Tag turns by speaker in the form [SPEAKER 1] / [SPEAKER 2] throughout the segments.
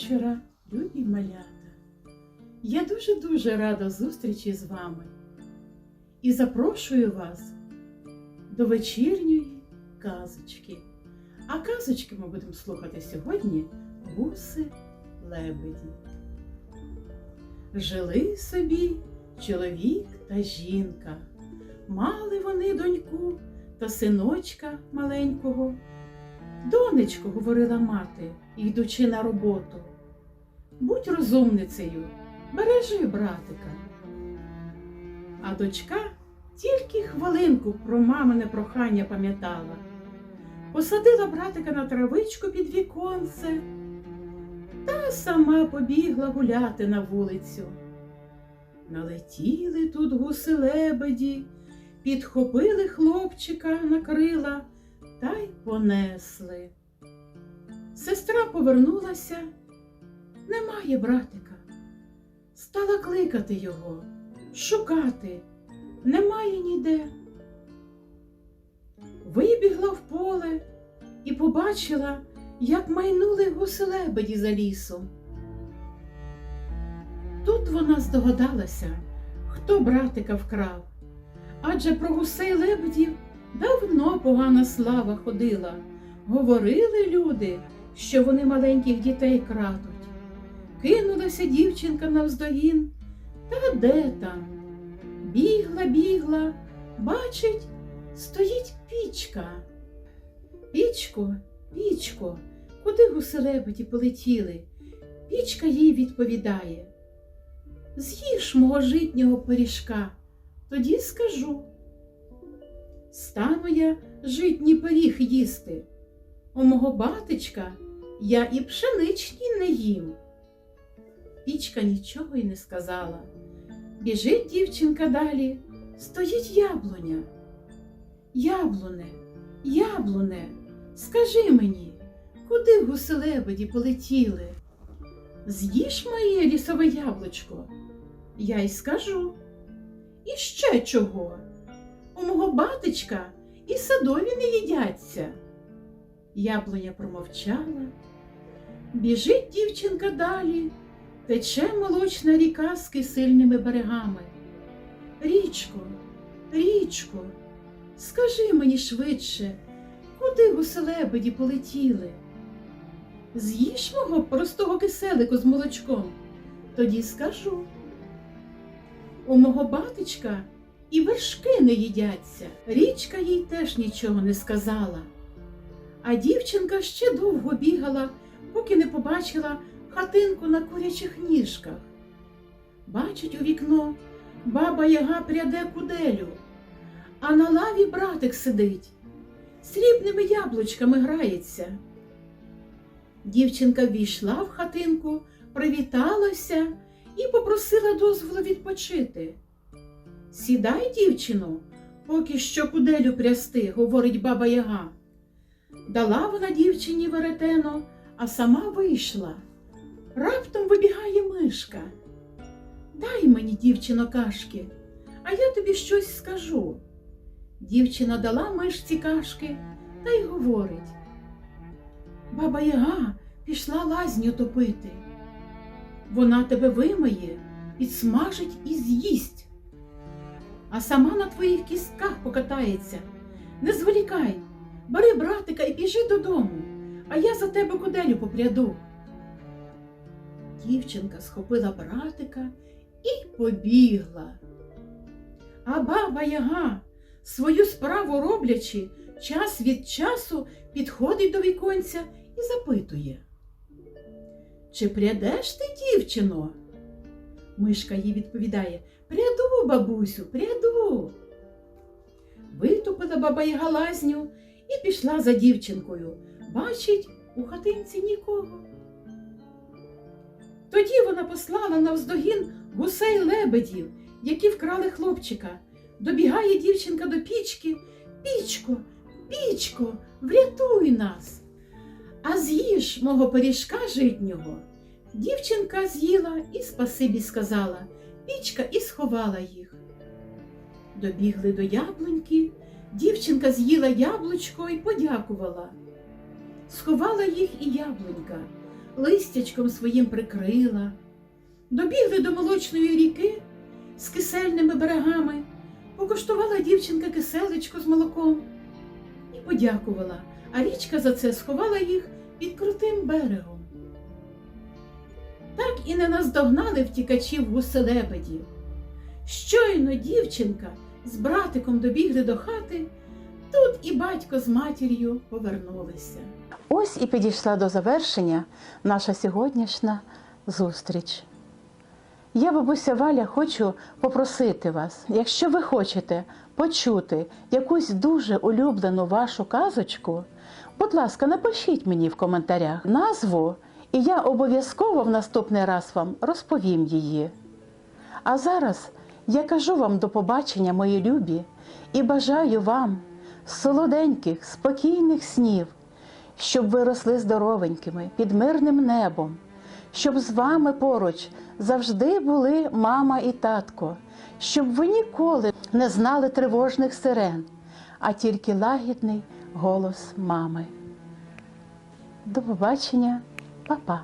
[SPEAKER 1] вечора, любі малята. Я дуже-дуже рада зустрічі з вами і запрошую вас до вечірньої казочки. А казочки ми будемо слухати сьогодні гуси лебеді. Жили собі чоловік та жінка. Мали вони доньку та синочка маленького. Донечко, говорила мати, йдучи на роботу, будь розумницею, бережи братика. А дочка тільки хвилинку про мамине прохання пам'ятала. Посадила братика на травичку під віконце та сама побігла гуляти на вулицю. Налетіли тут гуси лебеді, підхопили хлопчика на крила та й понесли. Сестра повернулася, немає братика. Стала кликати його, шукати, немає ніде. Вибігла в поле і побачила, як майнули гуси лебеді за лісом. Тут вона здогадалася, хто братика вкрав, адже про гусей лебедів давно погана слава ходила. Говорили люди, що вони маленьких дітей крадуть. Кинулася дівчинка навздогін, та де там? Бігла, бігла, бачить, стоїть пічка. Пічко, пічко, куди гуси лебеді полетіли? Пічка їй відповідає. З'їж мого житнього пиріжка, тоді скажу. Стану я житній пиріг їсти. У мого батечка я і пшеничні не їм. Пічка нічого й не сказала. Біжить дівчинка далі, стоїть яблуня. Яблуне, яблуне, скажи мені, куди гуси лебеді полетіли? З'їж моє лісове яблучко, я й скажу. І ще чого? У мого батечка і садові не їдяться. Яблуня промовчала. Біжить дівчинка далі, тече молочна ріка з кисельними берегами. Річко, річко, скажи мені швидше, куди гуселебеді полетіли? З'їж мого простого киселику з молочком, тоді скажу. У мого батечка і вершки не їдяться. Річка їй теж нічого не сказала. А дівчинка ще довго бігала, поки не побачила хатинку на курячих ніжках. Бачить у вікно, баба яга пряде куделю, а на лаві братик сидить, срібними яблучками грається. Дівчинка ввійшла в хатинку, привіталася і попросила дозволу відпочити. Сідай, дівчино, поки що куделю прясти, говорить баба Яга. Дала вона дівчині веретено, а сама вийшла. Раптом вибігає мишка. Дай мені, дівчино, кашки, а я тобі щось скажу. Дівчина дала мишці кашки та й говорить. Баба Яга пішла лазню топити. Вона тебе вимиє, підсмажить і з'їсть а сама на твоїх кістках покатається. Не зволікай, бери братика і біжи додому, а я за тебе куделю попряду. Дівчинка схопила братика і побігла. А баба Яга, свою справу роблячи, час від часу підходить до віконця і запитує. Чи прядеш ти, дівчино? Мишка їй відповідає Пряду, бабусю, пряду. Витупила баба Яга лазню і пішла за дівчинкою. Бачить, у хатинці нікого. Тоді вона послала навздогін гусей лебедів, які вкрали хлопчика. Добігає дівчинка до пічки. Пічко, пічко, врятуй нас. А з'їж мого пиріжка житнього. Дівчинка з'їла і спасибі сказала пічка і сховала їх. Добігли до яблуньки, дівчинка з'їла яблучко і подякувала. Сховала їх і яблунька, листячком своїм прикрила. Добігли до молочної ріки з кисельними берегами, покуштувала дівчинка киселечко з молоком і подякувала, а річка за це сховала їх під крутим берегом. Так і не наздогнали втікачів гуселебедів. Щойно дівчинка з братиком добігли до хати, тут і батько з матір'ю повернулися.
[SPEAKER 2] Ось і підійшла до завершення наша сьогоднішня зустріч. Я, бабуся Валя, хочу попросити вас, якщо ви хочете почути якусь дуже улюблену вашу казочку, будь ласка, напишіть мені в коментарях назву, і я обов'язково в наступний раз вам розповім її. А зараз я кажу вам до побачення, мої любі, і бажаю вам солоденьких, спокійних снів, щоб ви росли здоровенькими під мирним небом, щоб з вами поруч завжди були мама і татко, щоб ви ніколи не знали тривожних сирен, а тільки лагідний голос мами. До побачення, па-па.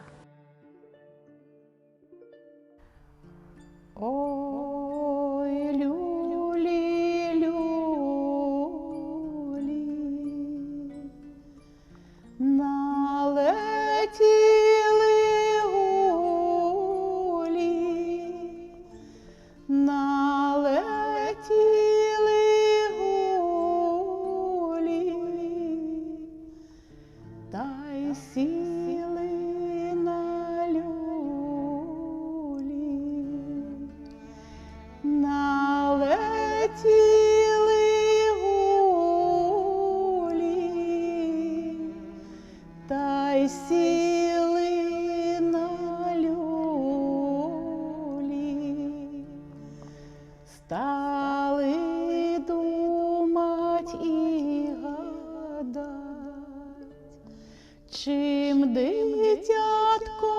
[SPEAKER 2] Дитятко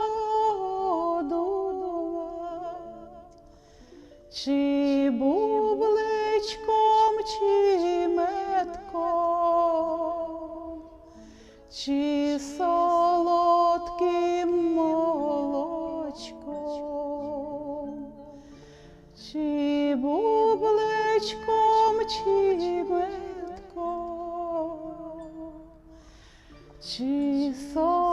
[SPEAKER 2] годувати, чи бубличком, чи метком, чи солодким молочком, чи бубличком, чи метком, чи солодким